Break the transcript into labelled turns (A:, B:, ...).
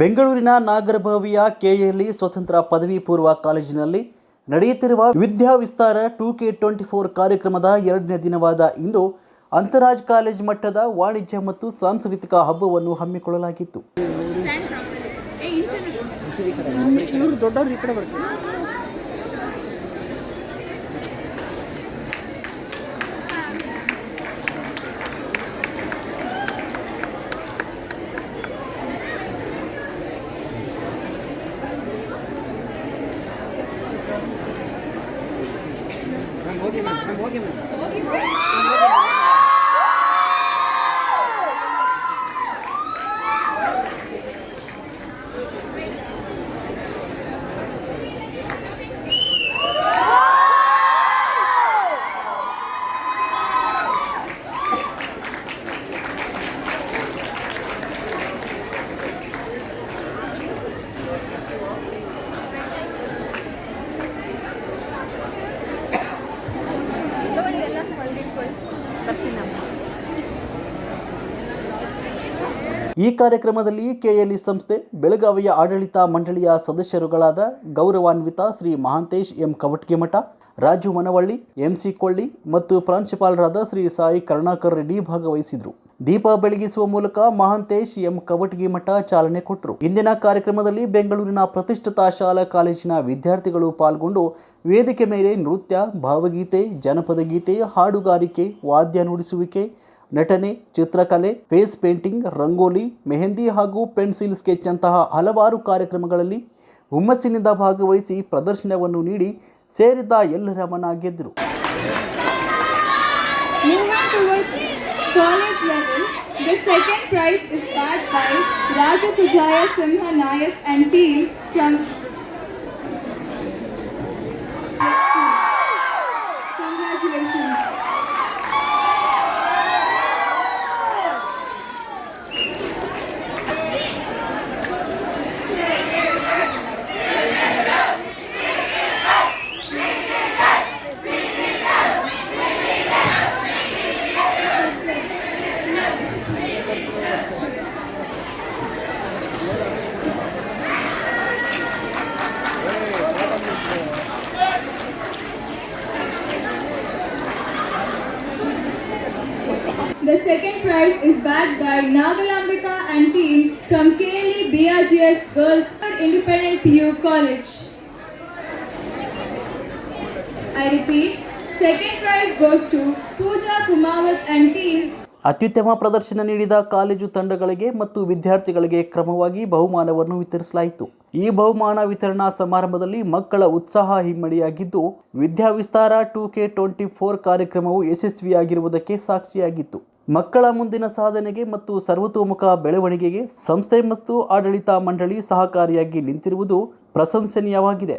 A: ಬೆಂಗಳೂರಿನ ನಾಗರಭಾವಿಯ ಕೆಎಲ್ಇ ಸ್ವತಂತ್ರ ಪದವಿ ಪೂರ್ವ ಕಾಲೇಜಿನಲ್ಲಿ ನಡೆಯುತ್ತಿರುವ Vidya Vistara two K twenty four ಕಾರ್ಯಕ್ರಮದ ಎರಡನೇ ದಿನವಾದ ಇಂದು ಅಂತರಾಜ್ ಕಾಲೇಜ್ ಮಟ್ಟದ ವಾಣಿಜ್ಯ ಮತ್ತು ಸಾಂಸ್ಕೃತಿಕ ಹಬ್ಬವನ್ನು ಹಮ್ಮಿಕೊಳ್ಳಲಾಗಿತ್ತು.
B: 먹이면
C: 먹이면. 먹이면
A: ಈ ಕಾರ್ಯಕ್ರಮದಲ್ಲಿ ಕೆಎಲ್ಇ ಸಂಸ್ಥೆ, ಬೆಳಗಾವಿಯ ಆಡಳಿತ ಮಂಡಳಿಯ ಸದಸ್ಯರುಗಳಾದ ಗೌರವಾನ್ವಿತ Shri Mahantesh M Kavatgimath, Raju Manavalli, M C Kolli ಮತ್ತು ಪ್ರಾಂಶುಪಾಲರಾದ ಶ್ರೀ ಸಾಯಿ ಕರುಣಾಕರ್ ರೆಡ್ಡಿ ಭಾಗವಹಿಸಿದರು. ದೀಪ ಬೆಳಗಿಸುವ ಮೂಲಕ ಮಹಾಂತೇಶ್ ಎಂ ಕವಟಗಿಮಠ ಚಾಲನೆ ಕೊಟ್ಟರು. ಇಂದಿನ ಕಾರ್ಯಕ್ರಮದಲ್ಲಿ ಬೆಂಗಳೂರಿನ ಪ್ರತಿಷ್ಠಿತ ಶಾಲಾ ಕಾಲೇಜಿನ ವಿದ್ಯಾರ್ಥಿಗಳು ಪಾಲ್ಗೊಂಡು ವೇದಿಕೆ ಮೇಲೆ ನೃತ್ಯ, ಭಾವಗೀತೆ, ಜನಪದ ಗೀತೆ, ಹಾಡುಗಾರಿಕೆ, ವಾದ್ಯ ನುಡಿಸುವಿಕೆ ನಟನೆ, ಚಿತ್ರಕಲೆ, ಫೇಸ್ ಪೇಂಟಿಂಗ್, ರಂಗೋಲಿ, ಮೆಹಂದಿ ಹಾಗೂ ಪೆನ್ಸಿಲ್ ಸ್ಕೆಚ್ ಅಂತಹ ಹಲವಾರು ಕಾರ್ಯಕ್ರಮಗಳಲ್ಲಿ ಹುಮ್ಮಸ್ಸಿನಿಂದ ಭಾಗವಹಿಸಿ ಪ್ರದರ್ಶನವನ್ನು ನೀಡಿ ಸೇರಿದ ಎಲ್ಲರ ಮನ ಗೆದ್ದರು
D: the second prize is bagged by Raja Sujaya Simha Nayak and team from The second prize is backed by Nagalambika and team from KLE BRGS Girls for Independent PU College. I repeat, second prize goes to Pooja Kumawat and team
A: ಅತ್ಯುತ್ತಮ ಪ್ರದರ್ಶನ ನೀಡಿದ college ತಂಡಗಳಿಗೆ ಮತ್ತು ವಿದ್ಯಾರ್ಥಿಗಳಿಗೆ ಕ್ರಮವಾಗಿ ಬಹುಮಾನವನ್ನು ವಿತರಿಸಲಾಯಿತು. ಈ ಬಹುಮಾನ ವಿತರಣಾ ಸಮಾರಂಭದಲ್ಲಿ ಮಕ್ಕಳ ಉತ್ಸಾಹ ಹಿಮ್ಮಡಿಯಾಗಿದ್ದು Vidyavistara two K twenty four ಕಾರ್ಯಕ್ರಮವು ಯಶಸ್ವಿಯಾಗಿರುವುದಕ್ಕೆ ಸಾಕ್ಷಿಯಾಗಿತ್ತು. ಮಕ್ಕಳ ಮುಂದಿನ ಸಾಧನೆಗೆ ಮತ್ತು ಸರ್ವತೋಮುಖ ಬೆಳವಣಿಗೆಗೆ ಸಂಸ್ಥೆ ಮತ್ತು ಆಡಳಿತ ಮಂಡಳಿ ಸಹಕಾರಿಯಾಗಿ ನಿಂತಿರುವುದು ಪ್ರಶಂಸನೀಯವಾಗಿದೆ.